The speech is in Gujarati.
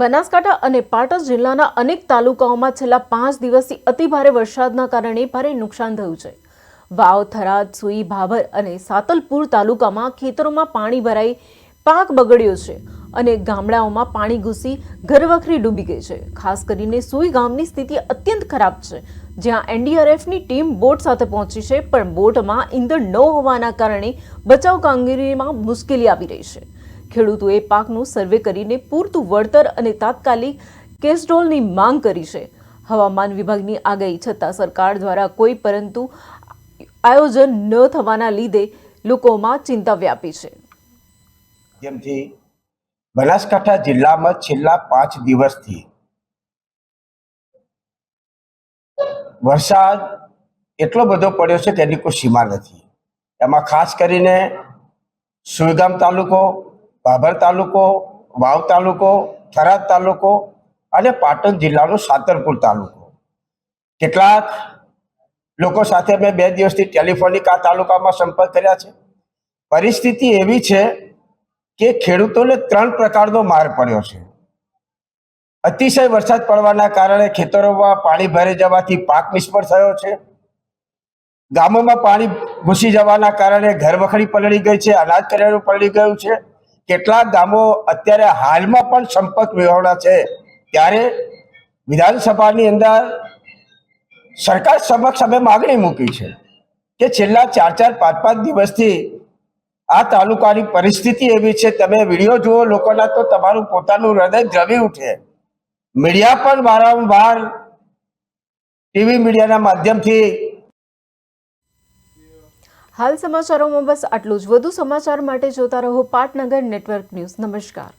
બનાસકાંઠા અને પાટણ જિલ્લાના અનેક તાલુકાઓમાં છેલ્લા પાંચ દિવસથી અતિભારે વરસાદના કારણે ભારે નુકસાન થયું છે. વાવ, થરાદ, સુઈ, ભાભર અને સાતલપુર તાલુકામાં ખેતરોમાં પાણી ભરાઈ પાક બગડ્યો છે અને ગામડાઓમાં પાણી ઘૂસી ઘરવખરી ડૂબી ગઈ છે. ખાસ કરીને સુઈ ગામની સ્થિતિ અત્યંત ખરાબ છે, જ્યાં એનડીઆરએફની ટીમ બોટ સાથે પહોંચી છે, પણ બોટમાં ઈંધણ ન હોવાના કારણે બચાવ કામગીરીમાં મુશ્કેલી આવી રહી છે. ખેડૂતોએ પાકનું સર્વે કરીને પૂરતું વળતર અને તાત્કાલિક કેસ્ટ્રોલની માંગ કરી છે. હવામાન વિભાગની આગાહી છતાં સરકાર દ્વારા કોઈ પરંતુ આયોજન ન થવાના લીધે લોકોમાં ચિંતા વ્યાપી છે. જેમથી બનાસકાંઠા જિલ્લામાં છેલ્લા પાંચ દિવસથી વરસાદ એટલો બધો પડ્યો છે, તેની કોઈ સીમા નથી. એમાં ખાસ કરીને સુઈગામ તાલુકો બાબર તાલુકો, વાવ તાલુકો, થરાદ તાલુકો અને પાટણ જિલ્લાનો સાતરપુર તાલુકો. કેટલાક લોકો સાથે મેં બે દિવસથી ટેલિફોનિક આ તાલુકામાં સંપર્ક કર્યા છે. પરિસ્થિતિ એવી છે કે ખેડૂતોને ત્રણ પ્રકારનો માર પડ્યો છે. અતિશય વરસાદ પડવાના કારણે ખેતરોમાં પાણી ભરાઈ જવાથી પાક નિષ્ફળ થયો છે. ગામોમાં પાણી ઘૂસી જવાના કારણે ઘર વખડી પલળી ગઈ છે, અનાજ કરિયાણું પલળી ગયું છે. કેટલાક ગામો અત્યારે હાલમાં પણ સંપર્ક વિહોણા છે. ત્યારે વિધાનસભાની અંદર સરકાર સમક્ષ અમે માગણી મૂકી છે કે છેલ્લા ચાર ચાર પાંચ પાંચ દિવસથી આ તાલુકાની પરિસ્થિતિ એવી છે. તમે વીડિયો જુઓ લોકોના તો તમારું પોતાનું હૃદય દ્રવી ઉઠે. મીડિયા પણ વારંવાર ટીવી મીડિયાના માધ્યમથી હાલ સમાચારોમાં બસ આટલું જ. વધુ સમાચાર માટે જોતા રહો પાટનગર નેટવર્ક ન્યૂઝ. નમસ્કાર.